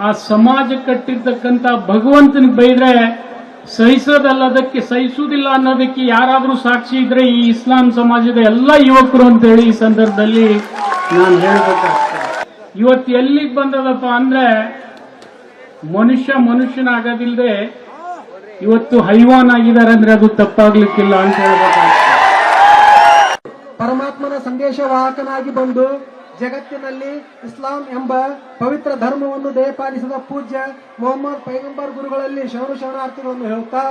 ಆ ಸಮಾಜ ಕಟ್ಟಿರ್ತಕ್ಕಂಥ ಭಗವಂತನಿಗೆ ಬೈದ್ರೆ ಸಹಿಸೋದಲ್ಲದಕ್ಕೆ ಸಹಿಸುವುದಿಲ್ಲ ಅನ್ನೋದಕ್ಕೆ ಯಾರಾದರೂ ಸಾಕ್ಷಿ ಇದ್ರೆ ಈ ಇಸ್ಲಾಂ ಸಮಾಜದ ಎಲ್ಲ ಯುವಕರು ಅಂತ ಹೇಳಿ ಈ ಸಂದರ್ಭದಲ್ಲಿ ನಾನು ಹೇಳ್ಬೇಕಾಗ್ತದೆ. ಇವತ್ತು ಎಲ್ಲಿಗೆ ಬಂದದಪ್ಪ ಅಂದ್ರೆ, ಮನುಷ್ಯ ಮನುಷ್ಯನಾಗೋದಿಲ್ಲದೆ ಇವತ್ತು ಹೈವಾನ್ ಆಗಿದ್ದಾರೆ ಅಂದ್ರೆ ಅದು ತಪ್ಪಾಗ್ಲಿಕ್ಕಿಲ್ಲ ಅಂತ ಹೇಳ್ಬೇಕಾಗ್ತದೆ. ಪರಮಾತ್ಮನ ಸಂದೇಶವಾಹಕನಾಗಿ ಬಂದು ಜಗತ್ತಿನಲ್ಲಿ ಇಸ್ಲಾಂ ಎಂಬ ಪವಿತ್ರ ಧರ್ಮವನ್ನು ದಯಪಾಲಿಸಿದ ಪೂಜ್ಯ ಮೊಹಮ್ಮದ್ ಪೈಗಂಬರ್ ಗುರುಗಳಲ್ಲಿ ಶರಣು ಶರಣಾರ್ಥಿಗಳನ್ನು ಹೇಳುತ್ತಾ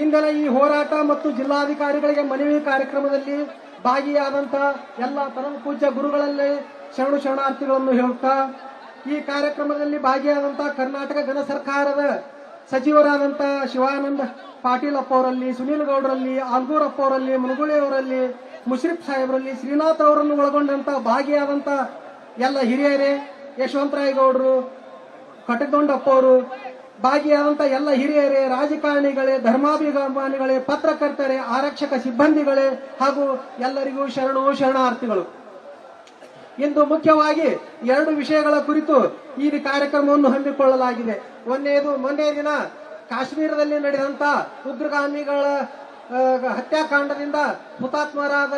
ಇಂದಿನ ಈ ಹೋರಾಟ ಮತ್ತು ಜಿಲ್ಲಾಧಿಕಾರಿಗಳಿಗೆ ಮನವಿ ಕಾರ್ಯಕ್ರಮದಲ್ಲಿ ಭಾಗಿಯಾದಂತಹ ಎಲ್ಲ ಪರಮ ಪೂಜ್ಯ ಗುರುಗಳಲ್ಲಿ ಶರಣು ಶರಣಾರ್ಥಿಗಳನ್ನು ಹೇಳುತ್ತಾ, ಈ ಕಾರ್ಯಕ್ರಮದಲ್ಲಿ ಭಾಗಿಯಾದಂತಹ ಕರ್ನಾಟಕ ಜನ ಸರ್ಕಾರದ ಸಚಿವರಾದಂತಹ ಶಿವಾನಂದ ಪಾಟೀಲ್ ಅವರಲ್ಲಿ ಸುನೀಲ್ ಗೌಡರಲ್ಲಿ ಆಲ್ಗೂರಪ್ಪ ಅವರಲ್ಲಿ ಮುನಗುಳಿ ಅವರಲ್ಲಿ ಮುಷ್ರಿಫ್ ಸಾಹೇಬರಲ್ಲಿ ಶ್ರೀನಾಥ್ ಅವರನ್ನು ಒಳಗೊಂಡಂತ ಭಾಗಿಯಾದಂತ ಎಲ್ಲ ಹಿರಿಯರೇ, ಯಶವಂತರಾಯಗೌಡರು ಗೌಡರು ಕಟಕೊಂಡಪ್ಪ ಅವರು ಭಾಗಿಯಾದಂತ ಎಲ್ಲ ಹಿರಿಯರೇ, ರಾಜಕಾರಣಿಗಳೇ, ಧರ್ಮಾಭಿಮಾನಿಗಳೇ, ಪತ್ರಕರ್ತರೇ, ಆರಕ್ಷಕ ಸಿಬ್ಬಂದಿಗಳೇ ಹಾಗೂ ಎಲ್ಲರಿಗೂ ಶರಣು ಶರಣಾರ್ಥಿಗಳು. ಇಂದು ಮುಖ್ಯವಾಗಿ ಎರಡು ವಿಷಯಗಳ ಕುರಿತು ಈ ಕಾರ್ಯಕ್ರಮವನ್ನು ಹಮ್ಮಿಕೊಳ್ಳಲಾಗಿದೆ. ಒಂದನೇದು ಮೊನ್ನೆ ದಿನ ಕಾಶ್ಮೀರದಲ್ಲಿ ನಡೆದಂತ ಉಗ್ರಗಾಮಿಗಳ ಹತ್ಯಾಕಾಂಡದಿಂದ ಹುತಾತ್ಮರಾದ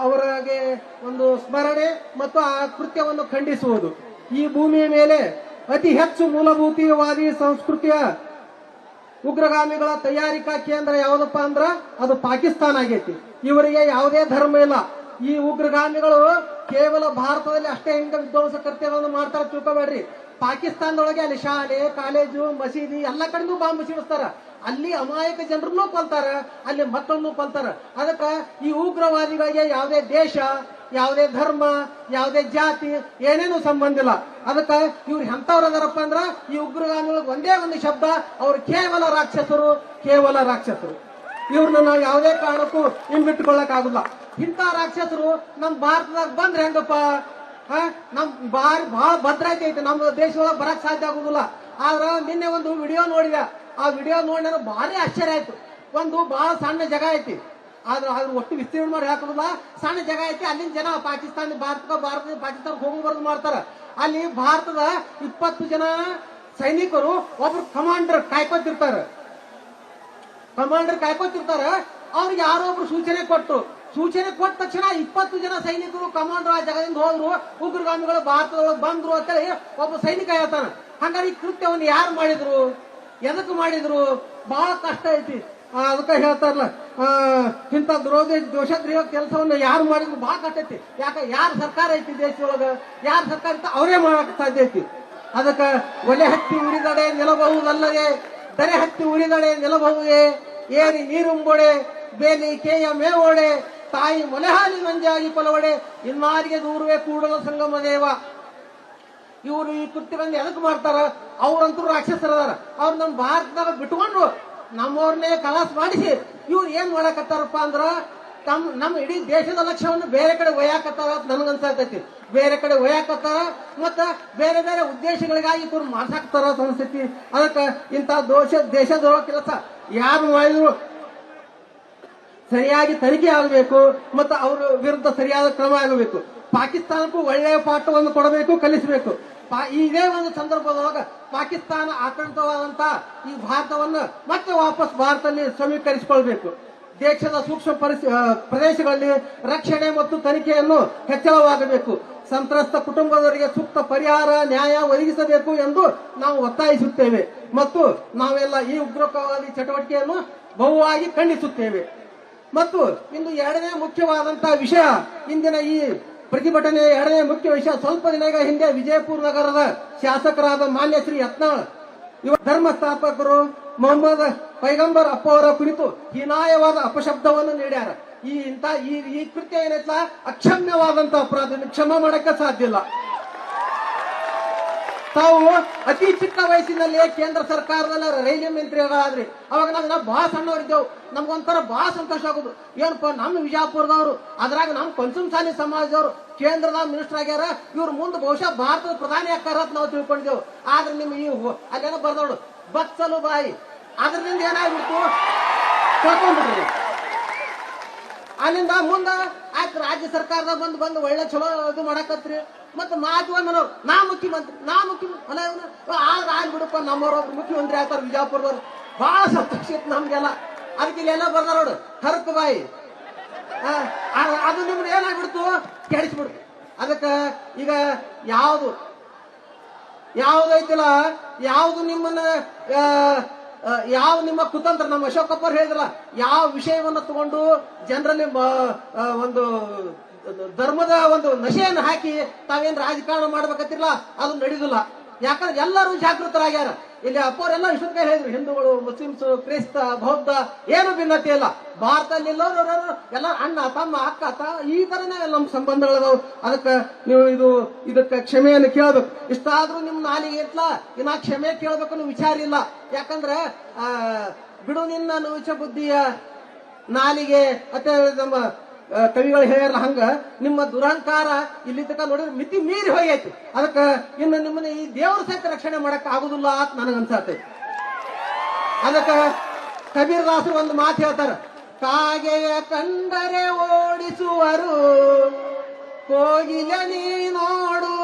ಅವರಿಗೆ ಒಂದು ಸ್ಮರಣೆ ಮತ್ತು ಆ ಕೃತ್ಯವನ್ನು ಖಂಡಿಸುವುದು. ಈ ಭೂಮಿಯ ಮೇಲೆ ಅತಿ ಹೆಚ್ಚು ಮೂಲಭೂತವಾದಿ ಸಂಸ್ಕೃತಿಯ ಉಗ್ರಗಾಮಿಗಳ ತಯಾರಿಕಾ ಕೇಂದ್ರ ಯಾವುದಪ್ಪ ಅಂದ್ರ, ಅದು ಪಾಕಿಸ್ತಾನ ಆಗೈತಿ. ಇವರಿಗೆ ಯಾವುದೇ ಧರ್ಮ ಇಲ್ಲ. ಈ ಉಗ್ರಗಾಮಿಗಳು ಕೇವಲ ಭಾರತದಲ್ಲಿ ಅಷ್ಟೇ ಹಿಂಗ ವಿಧ್ವಂಸ ಕೃತ್ಯಗಳನ್ನು ಮಾಡ್ತಾರೆ, ತಿಳ್ಕೊಬೇಡ್ರಿ. ಪಾಕಿಸ್ತಾನದೊಳಗೆ ಅಲ್ಲಿ ಶಾಲೆ, ಕಾಲೇಜು, ಮಸೀದಿ, ಎಲ್ಲ ಕಡೆಗೂ ಬಾಂಬ್ ಸಿಡಿಸ್ತಾರ. ಅಲ್ಲಿ ಅಮಾಯಕ ಜನರನ್ನು ಕೊಲ್ತಾರ, ಅಲ್ಲಿ ಮತ್ತೊಂದು ಕೊಲ್ತಾರ. ಅದಕ್ಕ ಈ ಉಗ್ರವಾದಿಗಳಿಗೆ ಯಾವುದೇ ದೇಶ, ಯಾವುದೇ ಧರ್ಮ, ಯಾವುದೇ ಜಾತಿ ಏನೇನು ಸಂಬಂಧ ಇಲ್ಲ. ಅದಕ್ಕ ಇವ್ರು ಎಂಥವ್ರು ಅದಾರಪ್ಪ ಅಂದ್ರ, ಈ ಉಗ್ರಗಾಮಿಗಳಿಗೆ ಒಂದೇ ಒಂದು ಶಬ್ದ, ಅವ್ರು ಕೇವಲ ರಾಕ್ಷಸರು ಕೇವಲ ರಾಕ್ಷಸರು. ಇವ್ರನ್ನ ನಾವು ಯಾವುದೇ ಕಾರಣಕ್ಕೂ ಹಿಂಬಿಟ್ಕೊಳ್ಳಕ್ ಆಗುಲ್ಲ ಇಂಥ ರಾಕ್ಷಸರು ನಮ್ ಭಾರತದಾಗ ಬಂದ್ರೆ ಹೆಂಗಪ್ಪ? ನಮ್ ಬಾರಿ ಬಹಳ ಭದ್ರತೆ ಐತೆ ನಮ್ಮ ದೇಶದೊಳಗೆ ಬರಕ್ ಸಾಧ್ಯ ಆಗುದಿಲ್ಲ. ಆದ್ರ ನಿನ್ನೆ ಒಂದು ವಿಡಿಯೋ ನೋಡಿದೆ. ಆ ವಿಡಿಯೋ ನೋಡಿ ನನಗೆ ಭಾರಿ ಆಶ್ಚರ್ಯ ಆಯ್ತು. ಒಂದು ಬಹಳ ಸಣ್ಣ ಜಾಗ ಐತಿ. ಆದ್ರೆ ಅದ್ರ ಒಟ್ಟು ವಿಸ್ತೀರ್ಣ ಮಾಡಿ ಹಾಕೋದಿಲ್ಲ ಸಣ್ಣ ಜಾಗ ಐತಿ, ಅಲ್ಲಿನ ಜನ ಪಾಕಿಸ್ತಾನ ಭಾರತ ಭಾರತ ಪಾಕಿಸ್ತಾನ ಹೋಗಬಾರ್ದು ಮಾಡ್ತಾರ. ಅಲ್ಲಿ ಭಾರತದ ಇಪ್ಪತ್ತು ಜನ ಸೈನಿಕರು ಒಬ್ರು ಕಮಾಂಡರ್ ಕಾಯ್ಕೊತಿರ್ತಾರ ಕಮಾಂಡರ್ ಕಾಯ್ಕೊತಿರ್ತಾರ ಅವ್ರಿಗೆ ಯಾರೋ ಒಬ್ರು ಸೂಚನೆ ಕೊಟ್ಟು ಸೂಚನೆ ಕೊಟ್ಟ ತಕ್ಷಣ ಇಪ್ಪತ್ತು ಜನ ಸೈನಿಕರು ಕಮಾಂಡರ್ ಆ ಜಾಗದಿಂದ ಹೋದ್ರು. ಉಗ್ರಗಾಮಿಗಳು ಭಾರತದೊಳಗೆ ಬಂದ್ರು ಅಂತೇಳಿ ಒಬ್ಬ ಸೈನಿಕ ಹೇಳ್ತಾನ. ಹಂಗಾರೆ ಈ ಕೃತ್ಯವನ್ನು ಯಾರು ಮಾಡಿದ್ರು? ಎದಕ್ಕೆ ಮಾಡಿದ್ರು? ಬಹಳ ಕಷ್ಟ ಐತಿ. ಅದಕ್ಕೆ ಹೇಳ್ತಾರಲ್ಲ ಇಂಥ ದೋಷ ದೋಷದ್ರಿಯ ಕೆಲಸವನ್ನು ಯಾರು ಮಾಡಿದ್ರು ಬಹಳ ಕಷ್ಟ ಐತಿ. ಯಾಕ, ಯಾರ ಸರ್ಕಾರ ಐತಿ ದೇಶದೊಳಗ ಯಾರ ಸರ್ಕಾರ ಅಂತ ಅವರೇ ಮಾಡಕ್ ಸಾಧ್ಯ ಐತಿ. ಅದಕ್ಕ, ಒಲೆ ಹತ್ತಿ ಉರಿದಡೆ ನಿಲ್ಲಬಹುದಲ್ಲದೆ, ದರೆ ಹತ್ತಿ ಉರಿದಡೆ ನಿಲ್ಲಬಹುದೇ? ಏರಿ ನೀರುಂಬೊಡೆ ಬೇಲಿ ಕೇಯ ಮೇವೊಡೆ, ತಾಯಿ ಮೊಲೆ ಹಾಲಿ ನಂಜಾಗಿ ಪಲವಡೆ, ಇನ್ನಾರಿಗೆ ದೂರವೇ ಕೂಡಲ ಸಂಗಮ ದೇವ. ಇವರು ಈ ಕೃತ್ಯಗಳನ್ನ ಎದಕ್ ಮಾಡ್ತಾರ? ಅವ್ರಂತೂ ರಾಕ್ಷಸರದಾರ. ಅವ್ರ ನಮ್ಮ ಭಾರತದಾಗ ಬಿಟ್ಕೊಂಡು ನಮ್ಮವ್ರನ್ನೇ ಕಲಾಸ ಮಾಡಿಸಿ. ಇವ್ರು ಏನ್ ಮಾಡಕತ್ತಾರಪ್ಪ ಅಂದ್ರ, ತಮ್ ನಮ್ಮ ಇಡೀ ದೇಶದ ಲಕ್ಷ್ಯವನ್ನು ಬೇರೆ ಕಡೆ ಒಯ್ಯಾಕತ್ತಾರ ಅಂತ ನನಗನ್ಸಾತೈತಿ ಬೇರೆ ಕಡೆ ಒಯ್ಯಾಕತ್ತಾರ ಮತ್ತ ಬೇರೆ ಬೇರೆ ಉದ್ದೇಶಗಳಿಗಾಗಿ ಇವ್ರು ಮಾಡ್ಸಾಕ್ತಾರ ಅಂತ ಅನ್ಸೈತಿ ಅದಕ್ಕ ಇಂಥ ದೋಷ, ದೇಶದ್ರೋಹ ಕೆಲಸ ಯಾರು ಮಾಡಿದ್ರು ಸರಿಯಾಗಿ ತನಿಖೆ ಆಗಬೇಕು ಮತ್ತು ಅವ್ರ ವಿರುದ್ಧ ಸರಿಯಾದ ಕ್ರಮ ಆಗಬೇಕು. ಪಾಕಿಸ್ತಾನಕ್ಕೂ ಒಳ್ಳೆಯ ಪಾಠವನ್ನು ಕೊಡಬೇಕು, ಕಲಿಸಬೇಕು. ಇದೇ ಒಂದು ಸಂದರ್ಭದೊಳಗ ಪಾಕಿಸ್ತಾನ ಆಕ್ರಮಿತವಾದಂತ ಈ ಭಾರತವನ್ನು ಮತ್ತೆ ವಾಪಸ್ ಭಾರತದಲ್ಲಿ ಸಮೀಕರಿಸಿಕೊಳ್ಬೇಕು. ದೇಶದ ಸೂಕ್ಷ್ಮ ಪ್ರದೇಶಗಳಲ್ಲಿ ರಕ್ಷಣೆ ಮತ್ತು ತನಿಖೆಯನ್ನು ಹೆಚ್ಚಳವಾಗಬೇಕು. ಸಂತ್ರಸ್ತ ಕುಟುಂಬದವರಿಗೆ ಸೂಕ್ತ ಪರಿಹಾರ, ನ್ಯಾಯ ಒದಗಿಸಬೇಕು ಎಂದು ನಾವು ಒತ್ತಾಯಿಸುತ್ತೇವೆ. ಮತ್ತು ನಾವೆಲ್ಲ ಈ ಉಗ್ರವಾದಿ ಚಟುವಟಿಕೆಯನ್ನು ಬಹುವಾಗಿ ಖಂಡಿಸುತ್ತೇವೆ. ಮತ್ತು ಇಂದು ಎರಡನೇ ಮುಖ್ಯವಾದಂತಹ ವಿಷಯ, ಇಂದಿನ ಈ ಪ್ರತಿಭಟನೆಯ ಎರಡನೇ ಮುಖ್ಯ ವಿಷಯ ಸ್ವಲ್ಪ ದಿನಗಳ ಹಿಂದೆ ವಿಜಯಪುರ ನಗರದ ಶಾಸಕರಾದ ಮಾನ್ಯ ಶ್ರೀ ಯತ್ನಾಳ್. ಇವ ಧರ್ಮ ಸ್ಥಾಪಕರು ಮೊಹಮ್ಮದ್ ಪೈಗಂಬರ್ ಅಪ್ಪ ಅವರ ಕುರಿತು ಹೀನಾಯವಾದ ಅಪಶಬ್ದವನ್ನು ನೀಡ್ಯಾರ. ಈ ಇಂತ ಈ ಕೃತ್ಯ ಏನೈತಲ್ಲ ಅಕ್ಷಮ್ಯವಾದಂತ ಅಪರಾಧ. ಕ್ಷಮ ಮಾಡಕ್ಕೆ ಸಾಧ್ಯ ಇಲ್ಲ. ತಾವು ಅತಿ ಚಿಕ್ಕ ವಯಸ್ಸಿನಲ್ಲಿ ಕೇಂದ್ರ ಸರ್ಕಾರದಲ್ಲ ರೈಲ್ವೆ ಮಂತ್ರಿಗಳಾದ್ರಿ. ಅವಾಗ ನಾವು ನಾವು ಬಹಳ ಸಣ್ಣವರಿದ್ದೆವು ನಮ್ಗೊಂಥರ ಬಹಳ ಸಂತೋಷ ಆಗುದು. ಏನಪ್ಪ ನಮ್ಮ ವಿಜಯಪುರದವರು ಅದ್ರಾಗ ನಮ್ಮ ಪಂಚಮಸಾಲಿ ಸಮಾಜದವರು, ಕೇಂದ್ರದ ಮಿನಿಸ್ಟರ್ ಆಗ್ಯಾರ, ಇವ್ರ ಮುಂದೆ ಬಹುಶಃ ಭಾರತದ ಪ್ರಧಾನಿ ಆಗ್ತಾರ ಅಂತ ನಾವು ತಿಳ್ಕೊಂಡಿದ್ದೆವು. ಆದ್ರೆ ನಿಮ್ ಈ ಅಲ್ಲೇನೋ ಬರ್ದವಳು, ಬಚ್ಚಲು ಬಾಯಿ. ಅದ್ರಿಂದ ಏನಾಗ್ಬಿಡ್ತು? ಕಳ್ಕೊಂಡ್ಬಿಟ್ರಿ ಅಲ್ಲಿಂದ ಮುಂದ ಆಯ್ತು, ರಾಜ್ಯ ಸರ್ಕಾರದಾಗ ಬಂದು ಬಂದು ಒಳ್ಳೆ ಚಲೋ ಇದು ಮಾಡಕತ್ರಿ. ಮತ್ತೆ ಮಾತು ಒಂದನು ನಾ ಮುಖ್ಯಮಂತ್ರಿ ನಾ ಮುಖ್ಯಮಂತ್ರಿ ಆಗ ಆಗ್ಬಿಡಪ್ಪ ನಮ್ಮವ್ರೊಬ್ರು ಮುಖ್ಯಮಂತ್ರಿ ಆಗ್ತಾರೆ ವಿಜಯಪುರದವ್ರು. ಬಹಳ ಸಂತೋಷ ನಮ್ಗೆಲ್ಲ. ಅದಕ್ಕೆ ಇಲ್ಲೆಲ್ಲ ಬರ್ದಾರ ನೋಡು, ಹರಕ ಬಾಯಿ. ಅದು ನಿಮ್ಗೆ ಏನಾಗ್ಬಿಡ್ತು? ಕೆಡಿಸ್ಬಿಡ್ತು. ಅದಕ್ಕೆ ಈಗ ಯಾವುದು? ಯಾವುದೈತಿಲ್ಲ ಯಾವುದು ನಿಮ್ಮನ್ನ ಯಾವ ನಿಮ್ಮ ಕುತಂತ್ರ? ನಮ್ಮ ಅಶೋಕಪ್ಪ ಹೇಳಿದ್ರಲ್ಲ, ಯಾವ ವಿಷಯವನ್ನ ತಗೊಂಡು ಜನರಲ್ಲಿ ಒಂದು ಧರ್ಮದ ಒಂದು ನಶೆಯನ್ನು ಹಾಕಿ ತಾವೇನ್ ರಾಜಕಾರಣ ಮಾಡ್ಬೇಕತ್ತಿರಲ್ಲ ಅದು ನಡೆದಿಲ್ಲ. ಯಾಕಂದ್ರೆ ಎಲ್ಲರೂ ಜಾಗೃತರಾಗ್ಯಾರ. ಇಲ್ಲಿ ಅಪ್ಪವರೆಲ್ಲ ಇಷ್ಟೊತ್ತಿಗೆ ಹೇಳಿದ್ರು, ಹಿಂದೂಗಳು, ಮುಸ್ಲಿಮ್ಸ್, ಕ್ರೈಸ್ತ, ಬೌದ್ಧ, ಏನು ಭಿನ್ನತೆ ಇಲ್ಲ. ಭಾರತದಲ್ಲಿ ಎಲ್ಲರೂ ಎಲ್ಲ ಅಣ್ಣ, ತಮ್ಮ, ಅಕ್ಕ, ತ, ಈ ತರನೇ ನಮ್ಮ ಸಂಬಂಧಗಳದಾವು. ಅದಕ್ಕೆ ನೀವು ಇದು, ಇದಕ್ಕೆ ಕ್ಷಮೆಯನ್ನು ಕೇಳ್ಬೇಕು. ಇಷ್ಟಾದ್ರೂ ನಿಮ್ ನಾಲಿಗೆ ಇರ್ಲ ಇನ್ನ ಕ್ಷಮೆ ಕೇಳ್ಬೇಕು ವಿಚಾರ ಇಲ್ಲ. ಯಾಕಂದ್ರೆ ಬಿಡು ನಿನ್ನ ನುಚ ಬುದ್ಧಿಯ ನಾಲಿಗೆ, ಮತ್ತೆ ನಮ್ಮ ಕವಿಗಳು ಹೇಳ್ಯಾರ ಹಂಗ, ನಿಮ್ಮ ದುರಹಂಕಾರ ಇಲ್ಲಿ ತನಕ ನೋಡಿದ್ರೆ ಮಿತಿ ಮೀರಿ ಹೋಗೈತಿ. ಅದಕ್ಕೆ ಇನ್ನು ನಿಮ್ಮನ್ನ ಈ ದೇವ್ರ ಸಹಿತ ರಕ್ಷಣೆ ಮಾಡಕ್ ಆಗುದಿಲ್ಲ ಅಂತ ನನಗೆ ಅನ್ಸತ್ತೆ. ಅದಕ್ಕ ಕಬೀರ್ದಾಸರು ಒಂದು ಮಾತು ಹೇಳ್ತಾರ, ಕಾಗೆಯ ಕಂಡರೆ ಓಡಿಸುವರು, ಕೋಗಿಲ ನೀ ನೋಡು,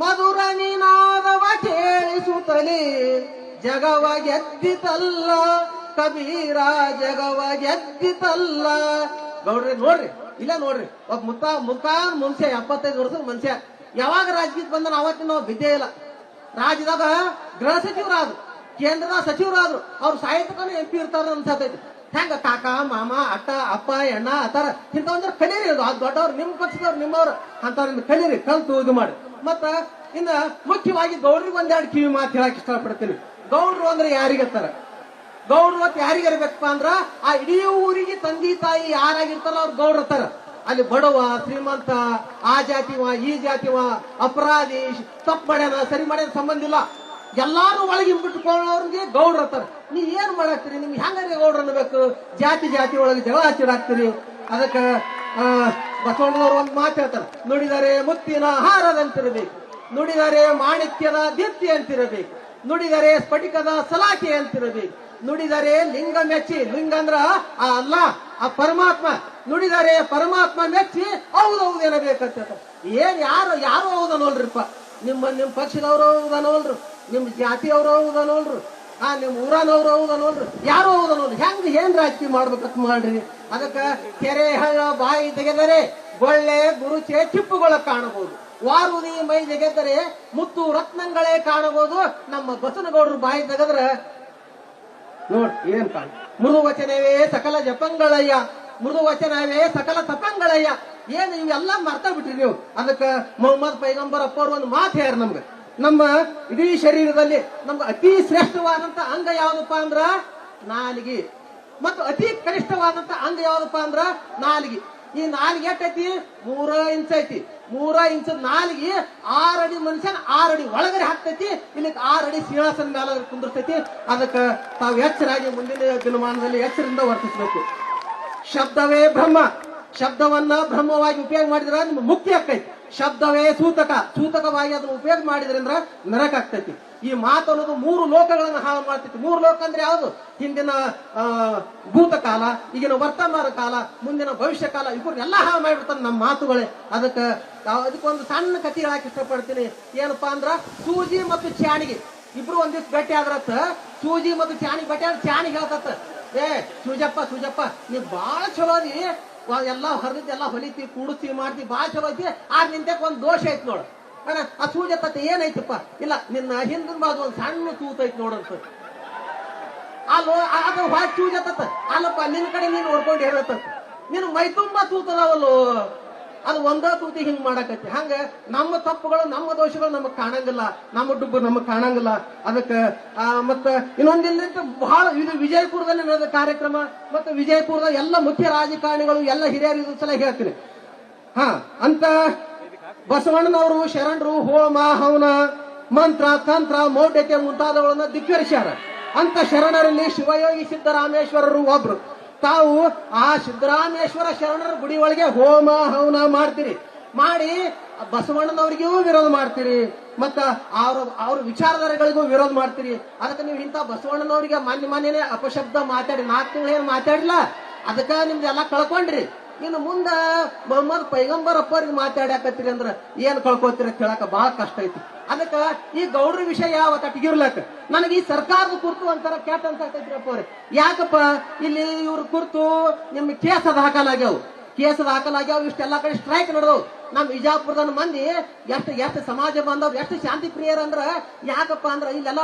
ಮಧುರ ನಿನಾದವ ಕೇಳಿಸುತ್ತಲೇ ಜಗವ ಗೆದ್ದಿತಲ್ಲ, ಕಬೀರ ಜಗವ ಗೆದ್ದಿತಲ್ಲ ಗೌಡ್ರಿ ನೋಡ್ರಿ. ಇಲ್ಲ ನೋಡ್ರಿ. ಒಬ್ಬ ಮುತ್ತ ಮುಖ ಮನುಷ್ಯ ಎಪ್ಪತ್ತೈದು ವರ್ಷದ ಮನುಷ್ಯ ಯಾವಾಗ ರಾಜಕೀಯ ಬಂದನ ಅವತ್ತಿನ ನಾವು ಬಿದ್ದೇ ಇಲ್ಲ. ರಾಜ್ಯದಾಗ ಗೃಹ ಸಚಿವರಾದ್ರು, ಕೇಂದ್ರದ ಸಚಿವರಾದ್ರು, ಅವ್ರು ಸಾಹಿತ್ಯಕನ ಎಂ ಪಿ ಇರ್ತಾರ ಅನ್ಸತೈತಿ. ಹೆಂಗ ಕಾಕ, ಮಾಮ, ಅಟ್ಟ, ಅಪ್ಪ ಎಣ್ಣ ಆತರ ಇಂಥ ಒಂದ್ರ ಕಲೀರಿ ಅದು. ಅದು ದೊಡ್ಡವ್ರು ನಿಮ್ ಪಕ್ಷದವ್ರು ನಿಮ್ಮವ್ರು ಅಂತವ್ರಿಂದ ಕಲೀರಿ, ಕಲ್ತು ಇದು ಮಾಡಿ. ಮತ್ತ ಇನ್ನ ಮುಖ್ಯವಾಗಿ ಗೌಡ್ರಿಗೆ ಒಂದೆರಡು ಕಿವಿ ಮಾತು ಹೇಳಕ್ ಇಷ್ಟಪಡ್ತೀನಿ. ಗೌಡ್ರು ಅಂದ್ರೆ ಯಾರಿಗತ್ತಾರ? ಗೌಡ್ರು ಅಂತ ಯಾರಿಗೆ ಇರ್ಬೇಕಪ್ಪ ಅಂದ್ರ ಆ ಇಡೀ ಊರಿಗೆ ತಂದಿ ತಾಯಿ ಯಾರಾಗಿರ್ತಾರ ಅವ್ರು ಗೌಡ್ರ ಇರ್ತಾರ ಅಲ್ಲಿ ಬಡವ ಶ್ರೀಮಂತ ಆ ಜಾತಿವ ಈ ಜಾತಿವ ಅಪರಾಧಿ ತಪ್ಪು ಮಾಡ್ಯಾನ ಸರಿ ಮಾಡ್ಯಾನ ಸಂಬಂಧ ಇಲ್ಲ. ಎಲ್ಲಾರು ಒಳಗೆ ಬಿಟ್ಟುಕೊಳ್ಳೋರ್ಗೆ ಗೌಡ್ರ ಇರ್ತಾರ ನೀ ಏನ್ ಮಾಡಾಕ್ತೀರಿ ನಿಮ್ಗೆ ಹೆಂಗಾರೆ ಗೌಡ್ರ ಅನ್ಬೇಕು ಜಾತಿ ಜಾತಿ ಒಳಗೆ ಜಗಳ ಹಚ್ಚಿಡಾಕ್ತೀರಿ ಅದಕ್ಕ ಆ, ಬಸವಣ್ಣನವ್ರು ಒಂದು ಮಾತು ಹೇಳ್ತಾರೆ. ನುಡಿದರೆ ಮುತ್ತಿನ ಹಾರದಂತಿರಬೇಕು. ನುಡಿದರೆ ಮಾಣಿಕ್ಯದ ದೀಪ್ತಿ ಅಂತಿರಬೇಕು. ನುಡಿದರೆ ಸ್ಫಟಿಕದ ಸಲಾಖೆ ಅಂತಿರಬೇಕು. ನುಡಿದರೆ ಲಿಂಗ ಮೆಚ್ಚಿ, ಲಿಂಗ ಅಂದ್ರ ಆ ಅಲ್ಲ, ಆ ಪರಮಾತ್ಮ. ನುಡಿದರೆ ಪರಮಾತ್ಮ ಮೆಚ್ಚಿ ಹೌದೌದು ಏನಬೇಕಂತ ಏನ್ ಯಾರು ಯಾರು ಹೌದನೋಲ್ರಿಪ್ಪ ನಿಮ್ಮ ನಿಮ್ ಪಕ್ಷದವ್ರು ಹೌದನೋಲ್ರು ನಿಮ್ಮ ಜಾತಿಯವ್ರು ಹೌದನೋಲ್ರು ಆ ನಿಮ್ ಊರನವ್ರು ಹೌದನೋಲ್ರು ಯಾರು ಹೌದನೋಲ್ರು ಹೆಂಗ್, ಏನ್ ರಾಜಕೀಯ ಮಾಡ್ಬೇಕಂತ ಮಾಡ್ರಿ? ಅದಕ್ಕ ಕೆರೆ, ಹಳ್ಳ, ಬಾಯಿ ತೆಗೆದರೆ ಗೊಳ್ಳೆ ಗುರುಚೆ ಚಿಪ್ಪುಗಳ ಕಾಣಬಹುದು. ವಾರುದಿ ಮೈ ತೆಗೆದರೆ ಮುತ್ತು ರತ್ನಗಳೇ ಕಾಣಬಹುದು. ನಮ್ಮ ಬಸನಗೌಡರು ಬಾಯಿ ತೆಗೆದ್ರೆ ನೋಡ್, ಏನ್ ಕಾಣ? ಮೃದು ವಚನವೇ ಸಕಲ ಜಪಂಗಳಯ್ಯ, ಮೃದು ವಚನವೇ ಸಕಲ ತಪಂಗಳಯ್ಯ. ಏನು ಇವೆಲ್ಲ ಮರ್ತ ಬಿಟ್ರಿ ನೀವು? ಅದಕ್ಕೆ ಮೊಹಮ್ಮದ್ ಪೈಗಂಬರ್ ಅಪ್ಪ ಅವ್ರು ಒಂದು ಮಾತು ಹೇಳ್ಯಾರ ನಮ್ಗೆ. ನಮ್ಮ ಇಡೀ ಶರೀರದಲ್ಲಿ ನಮ್ಗೆ ಅತಿ ಶ್ರೇಷ್ಠವಾದಂತ ಅಂಗ ಯಾವ್ದಪ್ಪ ಅಂದ್ರ ನಾಲಿಗೆ. ಮತ್ತು ಅತಿ ಕನಿಷ್ಠವಾದಂತ ಅಂಗ ಯಾವ್ದಪ್ಪ ಅಂದ್ರ ನಾಲಿಗೆ. ಈ ನಾಲ್ಗೆ ಎಷ್ಟೈತಿ ಮೂರ ಇಂಚ್ ಐತಿ. ಮೂರ ಇಂಚ್ ನಾಲಿಗೆ ಅಡಿ ಮನುಷ್ಯನ ಅಡಿ ಒಳಗಡೆ ಹಾಕ್ತೈತಿ. ಇಲ್ಲಿ ಅಡಿ ಸಿಂಹಾಸನ ಮೇಲೆ ಕುಂದಿರ್ತೈತಿ. ಅದಕ್ಕೆ ತಾವು ಎಚ್ಚರಾಗಿ ಮುಂದಿನ ದಿನಮಾನದಲ್ಲಿ ಎಚ್ಚರಿಂದ ವರ್ತಿಸಬೇಕು. ಶಬ್ದವೇ ಬ್ರಹ್ಮ. ಶಬ್ದವನ್ನ ಬ್ರಹ್ಮವಾಗಿ ಉಪಯೋಗ ಮಾಡಿದ್ರೆ ಮುಕ್ತಿ ಆಗ್ತೈತಿ. ಶಬ್ದವೇ ಸೂತಕ. ಸೂತಕವಾಗಿ ಅದನ್ನ ಉಪಯೋಗ ಮಾಡಿದ್ರಿಂದ ನರಕ ಆಗ್ತೈತಿ. ಈ ಮಾತು ಅನ್ನೋದು ಮೂರು ಲೋಕಗಳನ್ನು ಹಾಳು ಮಾಡ್ತಿತ್ತು. ಮೂರು ಲೋಕ ಅಂದ್ರೆ ಯಾವುದು? ಹಿಂದಿನ ಭೂತಕಾಲ, ಈಗಿನ ವರ್ತಮಾನ ಕಾಲ, ಮುಂದಿನ ಭವಿಷ್ಯ ಕಾಲ, ಇವ್ರನ್ನೆಲ್ಲ ಹಾಳು ಮಾಡಿಬಿಡ್ತಾನೆ ನಮ್ಮ ಮಾತುಗಳೇ. ಅದಕ್ಕೆ ಅದಕ್ಕೊಂದು ಸಣ್ಣ ಕಥೆ ಹೇಳಕ್ ಇಷ್ಟಪಡ್ತೀನಿ. ಏನಪ್ಪಾ ಅಂದ್ರ, ಸೂಜಿ ಮತ್ತು ಚಾಣಿಗೆ. ಇಬ್ರು ಒಂದಿಷ್ಟು ಗಟ್ಟಿ ಆದ್ರತ್ತ, ಸೂಜಿ ಮತ್ತು ಚಾಣಿಗೆ ಗಟ್ಟಿ ಆದ್ರೆ ಚಾಣಿಗೆ ಹೇಳ್ತತ್ತ, ಏ, ಸೂಜಪ್ಪ ಸೂಜಪ್ಪ, ನೀ ಬಾಳ ಚಲೋ ಅದಿ. ಎಲ್ಲಾ ಎಲ್ಲ ಹರಿದ್ ಎಲ್ಲ ಹೊಲಿತಿ ಕೂಡಿಸ್ತಿ ಮಾಡ್ತಿ, ಬಾಳ ಚಲೋ ಐತಿ ಆಗ ನಿಂತಕ್ಕೆ ಒಂದ್ ದೋಷ ಐತಿ ನೋಡು. ಅಣ್ಣ ಆ ಸೂಜತ್ತ ಏನಾಯ್ತಪ್ಪ? ಇಲ್ಲ, ನಿನ್ನ ಹಿಂದಿನ ಬಾಜು ಒಂದು ಸಣ್ಣ ತೂತ ಐತಿ ನೋಡಂತ ಅಲ್ಲೋ ಅದು ಹೊರಗೆ ಚೂಜತ್ತ ಅಲ್ಲಪ್ಪ, ನಿನ್ನ ಕಡೆ ನೀನು ನೋಡ್ಕೊಂಡು ಹೇಳತ್ತ. ನೀನು ಮೈ ತುಂಬಾ ತೂತದಾವಲ್ಲೋ? ಅದು ಒಂದ ತೂತಿ ಹಿಂಗ್ ಮಾಡಕತ್ತಿ. ಹಂಗ ನಮ್ಮ ತಪ್ಪುಗಳು, ನಮ್ಮ ದೋಷಗಳು ನಮಗ್ ಕಾಣಂಗಿಲ್ಲ. ನಮ್ಮ ಡುಬ್ಬು ನಮಗ್ ಕಾಣಂಗಿಲ್ಲ. ಅದಕ್ಕ ಮತ್ತ ಇನ್ನೊಂದಿಲ್ಲ ಬಹಳ ಇದು ವಿಜಯಪುರದಲ್ಲಿ ನಡೆದ ಕಾರ್ಯಕ್ರಮ, ಮತ್ತೆ ವಿಜಯಪುರದ ಎಲ್ಲ ಮುಖ್ಯ ರಾಜಕಾರಣಿಗಳು, ಎಲ್ಲ ಹಿರಿಯರು ಸಲ ಹೇಳ್ತೀನಿ. ಹಾ, ಅಂತ ಬಸವಣ್ಣನವರು ಶರಣರು ಹೋಮ ಹವನ ಮಂತ್ರ, ತಂತ್ರ ಮೌಢ್ಯತೆ ಮುಂತಾದವುಗಳನ್ನ ಧಿಕ್ಕರಿಸ್ಯಾರ. ಅಂತ ಶರಣರಲ್ಲಿ ಶಿವಯೋಗಿ ಸಿದ್ದರಾಮೇಶ್ವರರು ಒಬ್ರು. ತಾವು ಆ ಸಿದ್ದರಾಮೇಶ್ವರ ಶರಣರ ಗುಡಿ ಒಳಗೆ ಹೋಮ ಹವನ ಮಾಡ್ತೀರಿ. ಮಾಡಿ ಬಸವಣ್ಣನವರಿಗೂ ವಿರೋಧ ಮಾಡ್ತೀರಿ. ಮತ್ತ ಅವ್ರ ಅವ್ರ ವಿಚಾರಧಾರೆಗಳಿಗೂ ವಿರೋಧ ಮಾಡ್ತೀರಿ. ಅದಕ್ಕೆ ನೀವು ಇಂಥ ಬಸವಣ್ಣನವರಿಗೆ ಮಾನ್ಯ ಮಾನ್ಯನೇ ಅಪಶಬ್ದ ಮಾತಾಡಿ ನಾಲ್ಕು ತಿಂಗಳೇನು ಮಾತಾಡಿಲ್ಲ ಅದಕ್ಕ ನಿಮ್ದು ಎಲ್ಲ ಕಳ್ಕೊಂಡ್ರಿ. ಇನ್ನು ಮುಂದ ಮೊಹಮ್ಮದ್ ಪೈಗಂಬರ್ ಅಪ್ಪರಿಗೆ ಅಂದ್ರ ಏನ್ ಕಳ್ಕೊತೀರಿ ಕೇಳಕ ಬಹಳ ಕಷ್ಟ ಐತಿ. ಅದಕ್ಕ ಈ ಗೌಡ್ರ ವಿಷಯ ಯಾವ ಅವತ್ತಿಗಿರ್ಲಕ್ಕ ನನಗೆ ಈ ಸರ್ಕಾರದ ಕುರ್ತು ಒಂಥರ ಕೆಟ್ಟ ಅಂತ ಅಪ್ಪ ಅವ್ರಿ ಯಾಕಪ್ಪ? ಇಲ್ಲಿ ಇವ್ರ ಕುರ್ತು ನಿಮ್ಗೆ ಕೇಸ್ ಅದ ಹಾಕಲಾಗ್ಯಾವ. ಕೇಸ್ ಹಾಕಲಾಗ್ಯಾವ, ಇಷ್ಟೆಲ್ಲಾ ಕಡೆ ಸ್ಟ್ರೈಕ್ ನಡೆದವು. ನಮ್ ವಿಜಾಪುರದ ಮಂದಿ ಎಷ್ಟು ಎಷ್ಟು ಸಮಾಜ ಬಂದವ್ರು, ಎಷ್ಟು ಶಾಂತಿ ಪ್ರಿಯರ್ ಅಂದ್ರ ಯಾಕಪ್ಪ ಅಂದ್ರ ಇಲ್ಲೆಲ್ಲ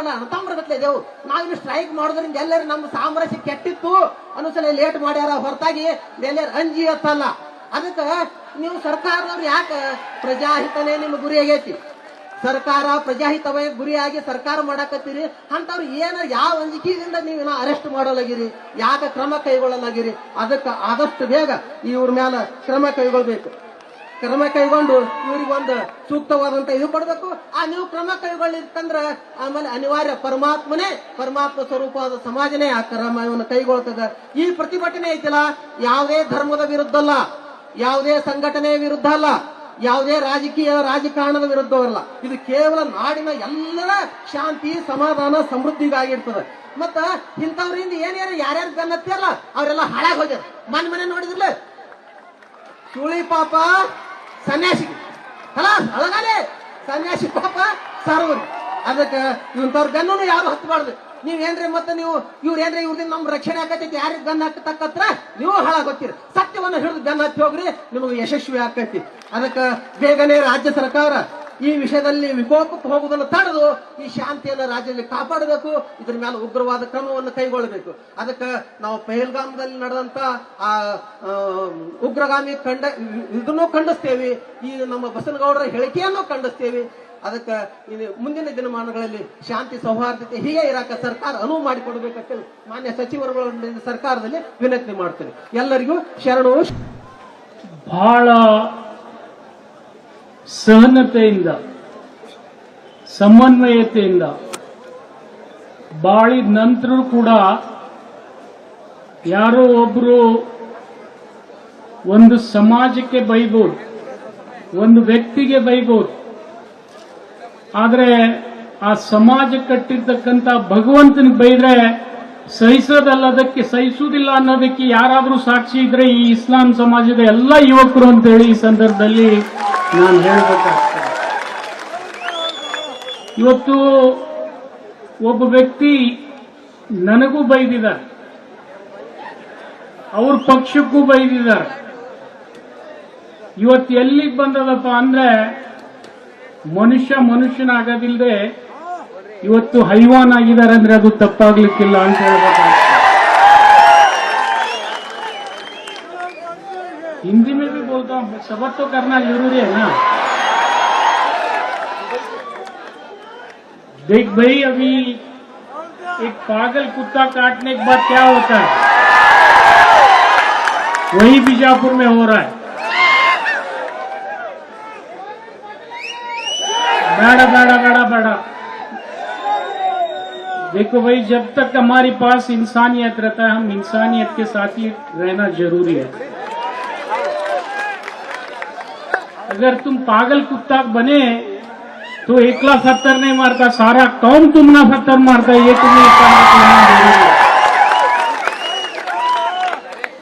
ಗಟ್ಲೆ ಇದೇವು. ನಾವ್ ಇಲ್ಲಿ ಸ್ಟ್ರೈಕ್ ಮಾಡೋದ್ರಿಂದ ಎಲ್ಲರೂ ನಮ್ಮ ಸಾಮರಸ್ಯ ಕೆಟ್ಟಿತ್ತು ಅನುಸಲ ಲೇಟ್ ಮಾಡ್ಯಾರ ಹೊರತಾಗಿ ಎಲ್ಲರ ಅಂಜಿ ಅತ್ತಲ್ಲ ಅದಕ್ಕ ನೀವು ಸರ್ಕಾರದವ್ರು ಯಾಕೆ ಪ್ರಜಾಹಿತನೇ ನಿಮ್ಮ ಗುರಿ ಆಗೈತಿ? ಸರ್ಕಾರ ಪ್ರಜಾಹಿತವೇ ಗುರಿಯಾಗಿ ಸರ್ಕಾರ ಮಾಡಾಕತ್ತೀರಿ? ಅಂತವ್ರು ಏನ ಯಾವ ಅಂಜಿಕೆಯಿಂದ ನೀವು ಅರೆಸ್ಟ್ ಮಾಡಲಾಗಿರಿ? ಯಾಕೆ ಕ್ರಮ ಕೈಗೊಳ್ಳಲಾಗಿರಿ? ಅದಕ್ಕೆ ಆದಷ್ಟು ಬೇಗ ಇವ್ರ ಮ್ಯಾಲ ಕ್ರಮ ಕೈಗೊಳ್ಬೇಕು. ಕ್ರಮ ಕೈಗೊಂಡು ಇವ್ರಿಗೆ ಒಂದು ಸೂಕ್ತವಾದಂತ ಇದು ಕೊಡ್ಬೇಕು. ಆ ನೀವು ಕ್ರಮ ಕೈಗೊಳ್ಳಿತ್ತಂದ್ರ ಆಮೇಲೆ ಅನಿವಾರ್ಯ ಪರಮಾತ್ಮನೇ, ಪರಮಾತ್ಮ ಸ್ವರೂಪವಾದ ಸಮಾಜನೇ ಆ ಕ್ರಮವನ್ನು ಕೈಗೊಳ್ತದ. ಈ ಪ್ರತಿಭಟನೆ ಐತಿಲ್ಲ, ಯಾವುದೇ ಧರ್ಮದ ವಿರುದ್ಧ ಅಲ್ಲ, ಯಾವುದೇ ಸಂಘಟನೆ ವಿರುದ್ಧ ಅಲ್ಲ, ಯಾವುದೇ ರಾಜಕೀಯ ರಾಜಕಾರಣದ ವಿರುದ್ಧವಲ್ಲ ಇದು ಕೇವಲ ನಾಡಿನ ಎಲ್ಲರ ಶಾಂತಿ, ಸಮಾಧಾನ ಸಮೃದ್ಧಿಗಾಗಿರ್ತದೆ ಮತ್ತ ಇಂಥವ್ರಿಂದ ಏನೇನು ಯಾರ್ಯಾರು ಬೆನ್ನತ್ತಿರಲ್ಲ ಅವರೆಲ್ಲ ಹಾಳಾಗಿ ಹೋಗ್ಯಾರ. ಮನೆ ಮನೆ ನೋಡಿದ್ರಲ್ಲ? ಸುಳಿ ಪಾಪ ಸನ್ಯಾಸಿ ಅಲ್ಲ ಅಳಗಾಲೆ. ಸನ್ಯಾಸಿ ಪಾಪ, ಸಾರ್ವರು. ಅದಕ್ಕೆ ಇವಂತವ್ರ ಗನ್ನೂ ಯಾರು ಹತ್ತಬಾರ್ದು ನೀವ್ ಏನ್ರಿ ಮತ್ತೆ ನೀವು, ಇವ್ರ ಏನ್ರಿ ಇವ್ರದಿಂದ ನಮ್ ರಕ್ಷಣೆ ಆಕತೈತಿ ಯಾರಿಗೆ ಗನ್ ಹಾಕತಕ್ಕತ್ರ ನೀವು ಹಾಳಾಗೋತೀರಿ ಸತ್ಯವನ್ನು ಹಿಡಿದು ಗನ್ ಹತ್ತಿ ಹೋಗ್ರಿ, ನಿಮಗೆ ಯಶಸ್ವಿ ಆಕೈತಿ. ಅದಕ್ಕೆ ಬೇಗನೆ ರಾಜ್ಯ ಸರ್ಕಾರ ಈ ವಿಷಯದಲ್ಲಿ ವಿಕೋಪಕ್ಕೆ ಹೋಗುವುದನ್ನು ತಡೆದು ಈ ಶಾಂತಿಯನ್ನು ರಾಜ್ಯದಲ್ಲಿ ಕಾಪಾಡಬೇಕು. ಇದ್ರ ಮೇಲೆ ಉಗ್ರವಾದ ಕ್ರಮವನ್ನು ಕೈಗೊಳ್ಳಬೇಕು. ಅದಕ್ಕೆ ನಾವು ಪಹಲ್ಗಾಮದಲ್ಲಿ ನಡೆದಂತ ಆ ಉಗ್ರಗಾಮಿ ಕಂಡ, ಇದನ್ನು ಖಂಡಿಸ್ತೇವೆ. ಈ ನಮ್ಮ ಬಸನಗೌಡರ ಹೇಳಿಕೆಯನ್ನು ಖಂಡಿಸ್ತೇವೆ. ಅದಕ್ಕೆ ಮುಂದಿನ ದಿನಮಾನಗಳಲ್ಲಿ ಶಾಂತಿ ಸೌಹಾರ್ದತೆ ಹೀಗೆ ಇರಾಕ ಸರ್ಕಾರ ಅನುವು ಮಾಡಿಕೊಡ್ಬೇಕಂತೇಳಿ ಮಾನ್ಯ ಸಚಿವರುಗಳ ಸರ್ಕಾರದಲ್ಲಿ ವಿನಂತಿ ಮಾಡ್ತೇನೆ. ಎಲ್ಲರಿಗೂ ಶರಣು. ಬಹಳ ಸಹನತೆಯಿಂದ, ಸಮನ್ವಯತೆಯಿಂದ, ಬಾಳಿದ ನಂತರ ಕೂಡ ಯಾರೋ ಒಬ್ರು ಒಂದು ಸಮಾಜಕ್ಕೆ ಬೈಬೋದು, ಒಂದು ವ್ಯಕ್ತಿಗೆ ಬೈಬೋದು, ಆದರೆ ಆ ಸಮಾಜ ಕಟ್ಟಿರ್ತಕ್ಕಂಥ ಭಗವಂತನಿಗೆ ಬೈದ್ರೆ ಸಹಿಸೋದಲ್ಲದಕ್ಕೆ ಸಹಿಸುವುದಿಲ್ಲ ಅನ್ನೋದಕ್ಕೆ ಯಾರಾದರೂ ಸಾಕ್ಷಿ ಇದ್ರೆ ಈ ಇಸ್ಲಾಂ ಸಮಾಜದ ಎಲ್ಲ ಯುವಕರು ಅಂತೇಳಿ ಈ ಸಂದರ್ಭದಲ್ಲಿ ನಾನು ಹೇಳಬೇಕಾಗ್ತದೆ. ಇವತ್ತು ಒಬ್ಬ ವ್ಯಕ್ತಿ ನನಗೂ ಬೈದಿದ್ದಾರೆ. ಅವ್ರ ಪಕ್ಷಕ್ಕೂ ಬೈದಿದ್ದಾರೆ. ಇವತ್ತು ಎಲ್ಲಿಗೆ ಬಂದದಪ್ಪ ಅಂದ್ರೆ ಮನುಷ್ಯ ಮನುಷ್ಯನಾಗೋದಿಲ್ಲದೆ ಇವತ್ತು ಹೈವಾನ್ ಆಗಿದ್ದಾರೆ ಅಂದ್ರೆ ಅದು ತಪ್ಪಾಗ್ಲಿಕ್ಕಿಲ್ಲ ಅಂತ ಹೇಳ್ಬೇಕಾಗ್ತದೆ. हिंदी में भी बोलता हूँ, सबर तो करना ज़रूरी है ना। देख भाई, अभी एक पागल कुत्ता काटने के बाद क्या होता है? वही बीजापुर में हो रहा है। बेड़ा बेड़ा बेड़ा बेड़ा। देखो भाई, जब तक हमारे पास इंसानियत रहता है, हम इंसानियत के साथ ही रहना ज़रूरी है। अगर तुम पागल कुत्ता बने तो एकला पत्थर नहीं मारता, सारा कौम तुमना पत्थर मारता ये तुम्हें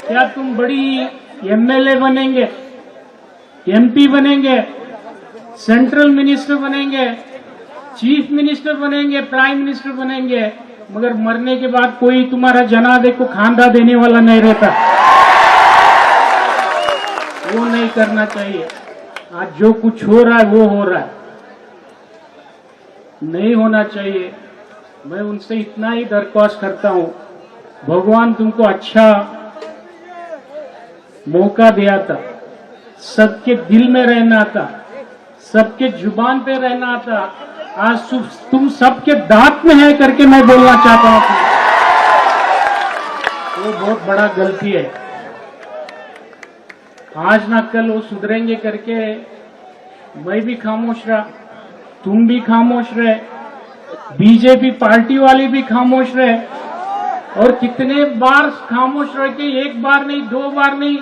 क्या तुम बड़ी एमएलए बनेंगे एमपी बनेंगे सेंट्रल मिनिस्टर बनेंगे चीफ मिनिस्टर बनेंगे प्राइम मिनिस्टर बनेंगे, मगर मरने के बाद कोई तुम्हारा जनादे को खांदा देने वाला नहीं रहता। वो नहीं करना चाहिए। आज जो कुछ हो रहा है, वो हो रहा है। नहीं होना चाहिए। मैं उनसे इतना ही दरख्वास्त करता हूँ। भगवान तुमको अच्छा मौका दिया था सबके दिल में रहना था सबके ज़ुबान पे रहना था आज तुम सबके दांत में है करके मैं बोलना चाहता हूँ। वो बहुत बड़ा गलती है। आज ना कल वो सुधरेंगे करके, मैं भी खामोश रहा, तुम भी खामोश रहे, बीजेपी पार्टी वाले भी खामोश रहे, और कितने बार खामोश रह के एक बार नहीं, दो बार नहीं,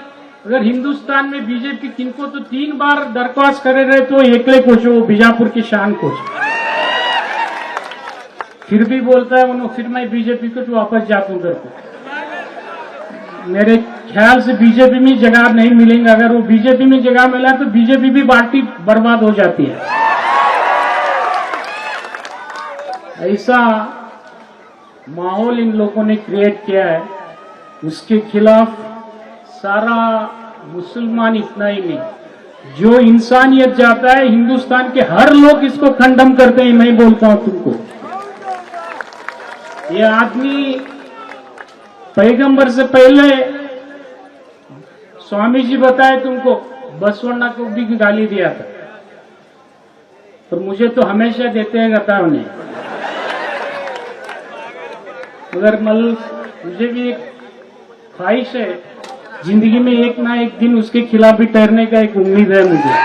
अगर हिंदुस्तान में बीजेपी किनको तो तीन बार दरख्वास्त करे रहे तो एकले कुछ, वो बीजापुर की शान कुछ। फिर भी बोलता है, उन्होंने, फिर मैं बीजेपी को तो वापस जाता हूँ करके मेरे ख्याल से बीजेपी में जगह नहीं मिलेंगे। अगर वो बीजेपी में जगह मिला तो बीजेपी भी पार्टी बर्बाद हो जाती है। ऐसा माहौल इन लोगों ने क्रिएट किया है। उसके खिलाफ सारा मुसलमान इतना ही नहीं। जो इंसानियत जाता है, हिंदुस्तान के हर लोग इसको खंडन करते हैं। मैं बोलता हूँ तुमको। ये आदमी पैगंबर से पहले स्वामी जी बताए तुमको, बसवन्ना को भी गाली दिया था। पर मुझे तो हमेशा देते हैं गता उन्हें। मगर मल, मुझे भी एक ख्वाहिश है, ज़िंदगी में एक ना एक दिन उसके खिलाफ भी ठहरने का एक उम्मीद है मुझे।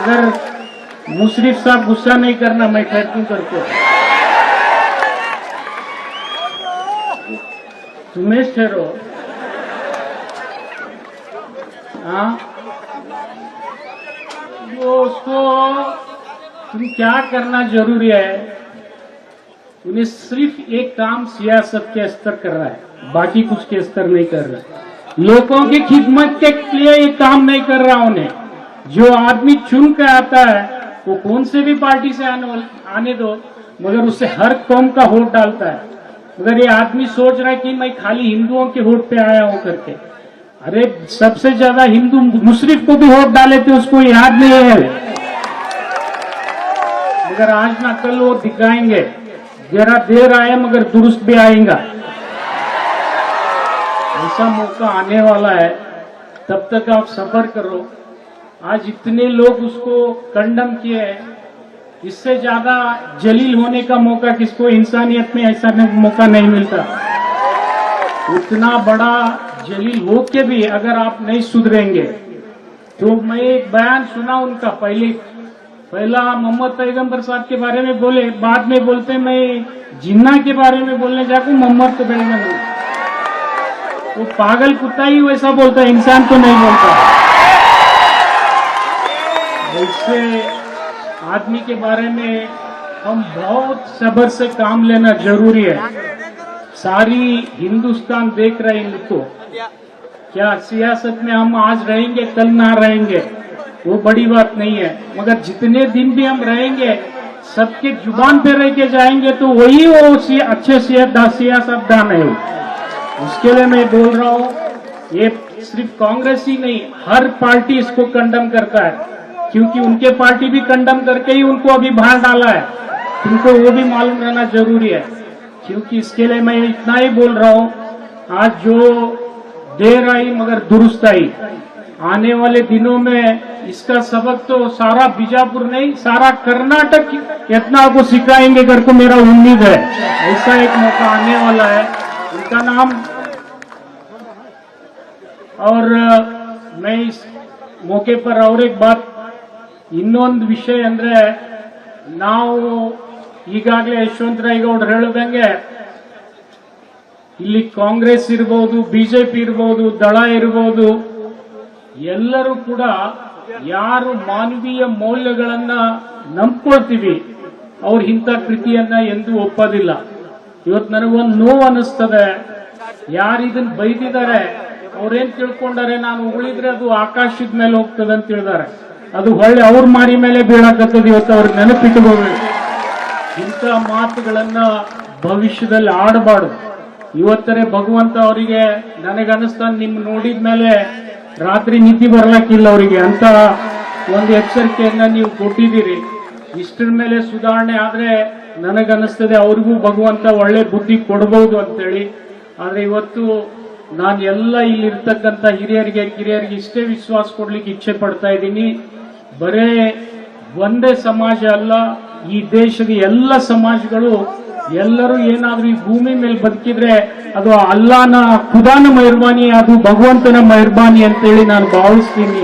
अगर मुशरिफ साहब गुस्सा नहीं करना, मैं ठहरती करके? हाँ? वो उसको तुम क्या करना ज़रूरी है? उन्हें सिर्फ़ एक काम सियासत के स्तर कर रहा है, बाकी कुछ के स्तर नहीं कर रहा है। लोगों की खिदमत के लिए ये काम नहीं कर रहा उन्हें। जो आदमी चुन के आता है, वो कौन से भी पार्टी से आने आने दो, मगर उसे हर कौम का वोट डालता है। मगर ये आदमी सोच रहा है कि मैं खाली हिंदुओं के वोट पे आया हूँ करके, अरे सबसे ज़्यादा हिंदू मुशरिफ को भी वोट डाले थे, उसको याद नहीं है। मगर आज ना कल वो दिखाएँगे, जरा देर आए मगर दुरुस्त भी आएगा। ऐसा मौका आने वाला है, तब तक आप सफ़र करो। आज इतने लोग उसको कंडम किए हैं इससे ज़्यादा जलील होने का मौका किसको? इंसानियत में ऐसा मौका नहीं मिलता। उतना बड़ा जलील हो के भी अगर आप नहीं सुधरेंगे तो मैं एक बयान सुना उनका पहले। पहला मोहम्मद पैगंबर साहब के बारे में बोले, बाद में बोलते मैं जिन्ना के बारे में बोलने जाकू मोहम्मद तो पैगंबर वो पागल कुत्ता ही वैसा बोलता है, इंसान तो नहीं बोलता। वैसे आदमी के बारे में हम बहुत सब्र से काम लेना ज़रूरी है। सारी हिंदुस्तान देख रहे हैं इनको। क्या सियासत में हम आज रहेंगे कल ना रहेंगे वो बड़ी बात नहीं है। मगर जितने दिन भी हम रहेंगे सबके ज़ुबान पे रह के जाएँगे तो वही वो सी, अच्छे सियासतदान है उसके लिए मैं बोल रहा हूँ ये सिर्फ़ कांग्रेस ही नहीं हर पार्टी इसको कंडम करता है। क्योंकि उनके पार्टी भी कंडम करके ही उनको अभी बाहर डाला है। तुमको वो भी मालूम रहना ज़रूरी है। क्योंकि इसके लिए मैं इतना ही बोल रहा हूँ, आज जो देर आई मगर दुरुस्त आई। आने वाले दिनों में इसका सबक तो सारा बीजापुर नहीं, सारा कर्नाटक इतना को सिखाएँगे कर को मेरा उम्मीद है। ऐसा एक मौका आने वाला है। उनका नाम और मैं इस मौके पर और एक बात ಇನ್ನೊಂದು ವಿಷಯ ಅಂದ್ರೆ ನಾವು ಈಗಾಗಲೇ ಯಶವಂತರಾಯಗೌಡರು ಹೇಳಿದಂಗೆ ಇಲ್ಲಿ ಕಾಂಗ್ರೆಸ್ ಇರ್ಬೋದು, ಬಿಜೆಪಿ ಇರ್ಬೋದು, ದಳ ಇರ್ಬೋದು, ಎಲ್ಲರೂ ಕೂಡ ಯಾರು ಮಾನವೀಯ ಮೌಲ್ಯಗಳನ್ನ ನಂಬ್ಕೊಳ್ತೀವಿ, ಅವ್ರು ಇಂಥ ಕೃತಿಯನ್ನ ಎಂದೂ ಒಪ್ಪೋದಿಲ್ಲ. ಇವತ್ತು ನನಗೊಂದು ನೋವು ಅನಿಸ್ತದೆ ಯಾರು ಇದನ್ನ ಬೈದಿದ್ದಾರೆ ಅವ್ರೇನ್ ತಿಳ್ಕೊಂಡಾರೆ, ನಾನು ಉಳಿದ್ರೆ ಅದು ಆಕಾಶದ ಮೇಲೆ ಹೋಗ್ತದೆ ಅಂತ ಹೇಳಿದಾರೆ ಅದು ಹೊಳ್ಳೆ ಅವ್ರ ಮಾಡಿ ಮೇಲೆ ಬೀಳಕತ್ತದ ಇವತ್ತು ಅವ್ರ ನೆನಪಿಟ್ಟುಕೋಬೇಕು ಇಂಥ ಮಾತುಗಳನ್ನ ಭವಿಷ್ಯದಲ್ಲಿ ಆಡಬಾರ್ದು. ಇವತ್ತರೇ ಭಗವಂತ ಅವರಿಗೆ ನನಗನ್ನಿಸ್ತಾನೆ ನಿಮ್ ನೋಡಿದ ಮೇಲೆ ರಾತ್ರಿ ನಿದ್ದೆ ಬರ್ಲಕ್ಕಿಲ್ಲ ಅವರಿಗೆ ಅಂತ ಒಂದು ಎಚ್ಚರಿಕೆಯನ್ನ ನೀವು ಕೊಟ್ಟಿದ್ದೀರಿ. ಇಷ್ಟರ ಮೇಲೆ ಸುಧಾರಣೆ ಆದ್ರೆ ನನಗನ್ನಿಸ್ತದೆ ಅವ್ರಿಗೂ ಭಗವಂತ ಒಳ್ಳೆ ಬುದ್ಧಿ ಕೊಡಬಹುದು ಅಂತೇಳಿ. ಆದ್ರೆ ಇವತ್ತು ನಾನು ಎಲ್ಲ ಇಲ್ಲಿರ್ತಕ್ಕಂಥ ಹಿರಿಯರಿಗೆ, ಕಿರಿಯರಿಗೆ ಇಷ್ಟೇ ವಿಶ್ವಾಸ ಕೊಡ್ಲಿಕ್ಕೆ ಇಚ್ಛೆ ಪಡ್ತಾ ಇದ್ದೀನಿ. ಬರೇ ಒಂದೇ ಸಮಾಜ ಅಲ್ಲ, ಈ ದೇಶದ ಎಲ್ಲ ಸಮಾಜಗಳು, ಎಲ್ಲರೂ ಏನಾದ್ರೂ ಈ ಭೂಮಿ ಮೇಲೆ ಬದುಕಿದ್ರೆ ಅದು ಅಲ್ಲಾನ ಖುದಾನ ಮೈರ್ಬಾನಿ ಅದು ಭಗವಂತನ ಮಹಿರ್ಬಾನಿ ಅಂತೇಳಿ ನಾನು ಭಾವಿಸ್ತೀನಿ.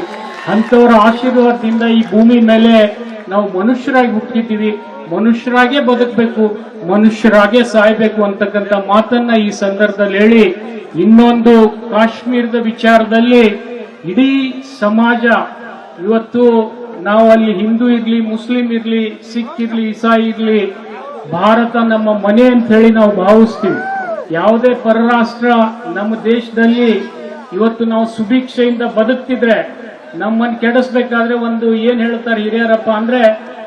ಅಂಥವರ ಆಶೀರ್ವಾದದಿಂದ ಈ ಭೂಮಿ ಮೇಲೆ ನಾವು ಮನುಷ್ಯರಾಗಿ ಹುಟ್ಟಿದ್ದೀವಿ. ಮನುಷ್ಯರಾಗೇ ಬದುಕಬೇಕು, ಮನುಷ್ಯರಾಗೇ ಸಾಯ್ಬೇಕು ಅಂತಕ್ಕಂಥ ಮಾತನ್ನ ಈ ಸಂದರ್ಭದಲ್ಲಿ ಹೇಳಿ, ಇನ್ನೊಂದು ಕಾಶ್ಮೀರದ ವಿಚಾರದಲ್ಲಿ ಇಡೀ ಸಮಾಜ ಇವತ್ತು ನಾವು ಅಲ್ಲಿ ಹಿಂದೂ ಇರ್ಲಿ, ಮುಸ್ಲಿಂ ಇರ್ಲಿ, ಸಿಖ್ ಇರ್ಲಿ, ಇಸಾಯಿ ಇರ್ಲಿ, ಭಾರತ ನಮ್ಮ ಮನೆ ಅಂತ ಹೇಳಿ ನಾವು ಭಾವಿಸ್ತೀವಿ. ಯಾವುದೇ ಪರರಾಷ್ಟ್ರ ನಮ್ಮ ದೇಶದಲ್ಲಿ ಇವತ್ತು ನಾವು ಸುಭಿಕ್ಷೆಯಿಂದ ಬದುಕ್ತಿದ್ರೆ ನಮ್ಮನ್ನು ಕೆಡಿಸ್ಬೇಕಾದ್ರೆ ಒಂದು ಏನ್ ಹೇಳ್ತಾರೆ ಹಿರಿಯರಪ್ಪ ಅಂದ್ರೆ,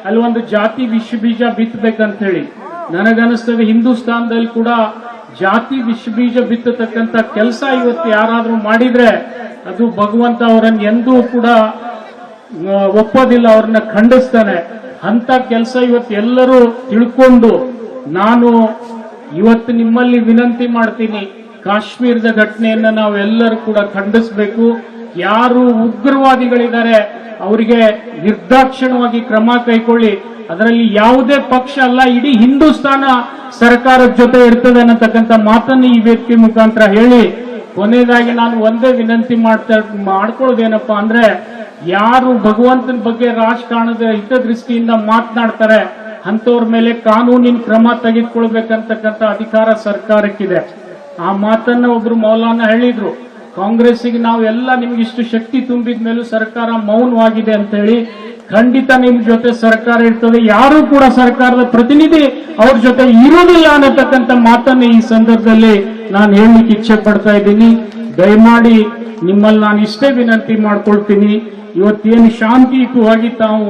ಅಲ್ಲಿ ಒಂದು ಜಾತಿ ವಿಷ ಬೀಜ ಬಿತ್ತಬೇಕಂತ ಹೇಳಿ ನನಗನ್ನಿಸ್ತದೆ ಹಿಂದೂಸ್ತಾನದಲ್ಲಿ ಕೂಡ ಜಾತಿ ವಿಷ ಬೀಜ ಬಿತ್ತತಕ್ಕಂತ ಕೆಲಸ ಇವತ್ತು ಯಾರಾದ್ರೂ ಮಾಡಿದ್ರೆ, ಅದು ಭಗವಂತ ಅವರನ್ನು ಎಂದೂ ಕೂಡ ಒಪ್ಪೋದಿಲ್ಲ, ಅವ್ರನ್ನ ಖಂಡಿಸ್ತಾನೆ. ಅಂತ ಕೆಲಸ ಇವತ್ತು ಎಲ್ಲರೂ ತಿಳ್ಕೊಂಡು ನಾನು ಇವತ್ತು ನಿಮ್ಮಲ್ಲಿ ವಿನಂತಿ ಮಾಡ್ತೀನಿ, ಕಾಶ್ಮೀರದ ಘಟನೆಯನ್ನ ನಾವೆಲ್ಲರೂ ಕೂಡ ಖಂಡಿಸಬೇಕು. ಯಾರು ಉಗ್ರವಾದಿಗಳಿದ್ದಾರೆ, ಅವರಿಗೆ ನಿರ್ದಾಕ್ಷಿಣ್ಯವಾಗಿ ಕ್ರಮ ಕೈಗೊಳ್ಳಿ ಅದರಲ್ಲಿ ಯಾವುದೇ ಪಕ್ಷ ಅಲ್ಲ, ಇಡೀ ಹಿಂದೂಸ್ತಾನ ಸರ್ಕಾರದ ಜೊತೆ ಇರ್ತದೆ ಅನ್ನತಕ್ಕಂಥ ಮಾತನ್ನು ಈ ವೇದಿಕೆ ಮುಖಾಂತರ ಹೇಳಿ. ಕೊನೆಯದಾಗಿ ನಾನು ಒಂದೇ ವಿನಂತಿ ಮಾಡ್ತಾ ಮಾಡ್ಕೊಳ್ಳೋದೇನಪ್ಪಾ ಅಂದ್ರೆ ಯಾರು ಭಗವಂತನ ಬಗ್ಗೆ ರಾಜಕಾರಣದ ಹಿತದೃಷ್ಟಿಯಿಂದ ಮಾತನಾಡ್ತಾರೆ ಅಂತವ್ರ ಮೇಲೆ ಕಾನೂನಿನ ಕ್ರಮ ತೆಗೆದುಕೊಳ್ಬೇಕಂತಕ್ಕಂಥ ಅಧಿಕಾರ ಸರ್ಕಾರಕ್ಕಿದೆ. ಆ ಮಾತನ್ನ ಒಬ್ರು ಮೌಲಾನ ಹೇಳಿದ್ರು, ಕಾಂಗ್ರೆಸ್ಸಿಗೆ ನಾವು ಎಲ್ಲ ನಿಮ್ಗೆ ಇಷ್ಟು ಶಕ್ತಿ ತುಂಬಿದ ಮೇಲೂ ಸರ್ಕಾರ ಮೌನವಾಗಿದೆ ಅಂತ ಹೇಳಿ, ಖಂಡಿತ ನಿಮ್ ಜೊತೆ ಸರ್ಕಾರ ಇರ್ತದೆ, ಯಾರು ಕೂಡ ಸರ್ಕಾರದ ಪ್ರತಿನಿಧಿ ಅವ್ರ ಜೊತೆ ಇರುವುದಿಲ್ಲ ಅನ್ನತಕ್ಕಂಥ ಮಾತನ್ನ ಈ ಸಂದರ್ಭದಲ್ಲಿ ನಾನು ಹೇಳಲಿಕ್ಕೆ ಇಚ್ಛೆ ಪಡ್ತಾ ಇದ್ದೀನಿ. ದಯಮಾಡಿ ನಿಮ್ಮಲ್ಲಿ ನಾನು ಇಷ್ಟೇ ವಿನಂತಿ ಮಾಡ್ಕೊಳ್ತೀನಿ. ಇವತ್ತೇನು ಶಾಂತಿಯುತವಾಗಿ ತಾವು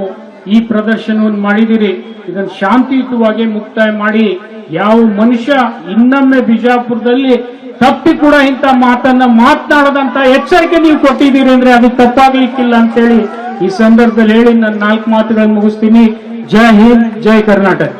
ಈ ಪ್ರದರ್ಶನವನ್ನು ಮಾಡಿದಿರಿ. ಇದನ್ನು ಶಾಂತಿಯುತವಾಗಿ ಮುಕ್ತಾಯ ಮಾಡಿ. ಯಾವ ಮನುಷ್ಯ ಇನ್ನೊಮ್ಮೆ ಬಿಜಾಪುರದಲ್ಲಿ ತಪ್ಪಿ ಕೂಡ ಇಂಥ ಮಾತನ್ನ ಮಾತನಾಡದಂತ ಎಚ್ಚರಿಕೆ ನೀವು ಕೊಟ್ಟಿದ್ದೀರಿ ಅಂದ್ರೆ ಅದು ತಪ್ಪಾಗ್ಲಿಕ್ಕಿಲ್ಲ ಅಂತೇಳಿ ಈ ಸಂದರ್ಭದಲ್ಲಿ ಹೇಳಿ ನನ್ನ ನಾಲ್ಕು ಮಾತುಗಳನ್ನು ಮುಗಿಸ್ತೀನಿ. ಜೈ ಹಿಂದ್, ಜೈ ಕರ್ನಾಟಕ.